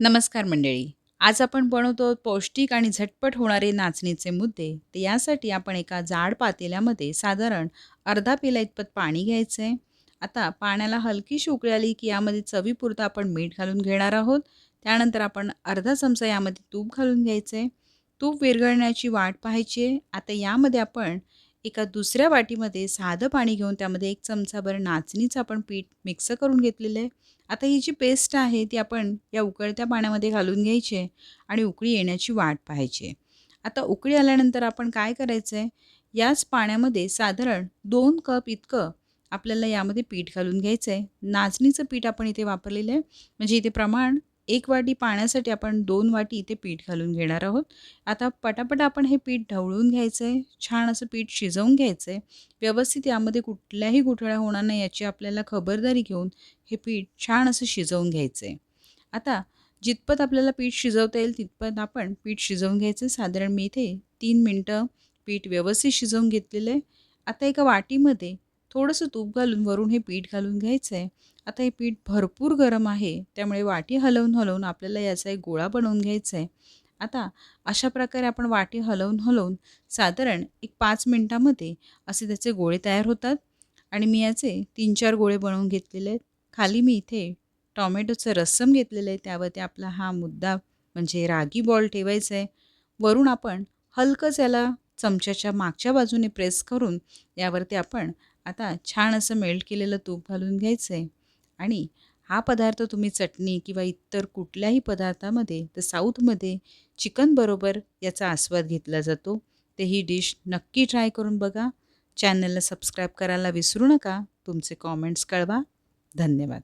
नमस्कार मंडळी. आज आपण बनवतो पौष्टिक आणि झटपट होणारे नाचणीचे मुद्दे. तर यासाठी आपण एका जाड पातेल्यामध्ये साधारण अर्धा पेला इतपत पाणी घ्यायचं आहे आता पाण्याला हलकीशी उकळी आली की यामध्ये चवीपुरतं आपण मीठ घालून घेणार आहोत. त्यानंतर आपण अर्धा चमचा यामध्ये तूप घालून घ्यायचं आहे तूप विरघळण्याची वाट पाहायची आहे. आता यामध्ये आपण एका दुसऱ्या वाटीमध्ये साधं पाणी घेऊन त्यामध्ये एक चमचाभर नाचणीचं आपण पीठ मिक्स करून घेतलेलं आहे. आता ही जी पेस्ट आहे ती आपण या उकळत्या पाण्यामध्ये घालून घ्यायची आहे आणि उकळी येण्याची वाट पाहायची आहे. आता उकळी आल्यानंतर आपण काय करायचं आहे? याच पाण्यामध्ये साधारण दोन कप इतकं आपल्याला यामध्ये पीठ घालून घ्यायचं आहे. नाचणीचं पीठ आपण इथे वापरलेलं आहे. म्हणजे इथे प्रमाण एक वाटी पाण्यासाठी आपण दोन वाटी इथे पीठ घालून घेणार आहोत. आता पटापट आपण हे पीठ ढवळून घ्यायचं आहे छान असं पीठ शिजवून घ्यायचं आहे व्यवस्थित यामध्ये कुठल्याही गुठळ्या होणार नाही याची आपल्याला खबरदारी घेऊन हे पीठ छान असं शिजवून घ्यायचं आहे आता जितपत आपल्याला पीठ शिजवता येईल तितपत आपण पीठ शिजवून घ्यायचं साधारण मी इथे तीन मिनटं पीठ व्यवस्थित शिजवून घेतलेलं आहे. आता एका वाटीमध्ये थोडंसं तूप घालून वरून हे पीठ घालून घ्यायचं आहे आता हे पीठ भरपूर गरम आहे त्यामुळे वाटी हलवून हलवून आपल्याला याचा एक गोळा बनवून घ्यायचा आहे आता अशा प्रकारे आपण वाटी हलवून हलवून साधारण एक पाच मिनटामध्ये असे त्याचे गोळे तयार होतात. आणि मी याचे तीन चार गोळे बनवून घेतलेले आहेत. खाली मी इथे टॉमॅटोचं रस्सम घेतलेलं आहे. त्यावरती आपला हा मुद्दा म्हणजे रागी बॉल ठेवायचा आहे वरून आपण हलकंच याला चमच्याच्या मागच्या बाजूने प्रेस करून यावरती आपण आता छान असं मेल्ट केलेलं तूप घालून घ्यायचं आहे आणि हा पदार्थ तुम्ही चटणी किंवा इतर कुठल्याही पदार्थामध्ये तर साऊथमध्ये चिकनबरोबर याचा आस्वाद घेतला जातो. ते ही डिश नक्की ट्राय करून बघा. चॅनलला सबस्क्राईब करायला विसरू नका. तुमचे कॉमेंट्स कळवा. धन्यवाद.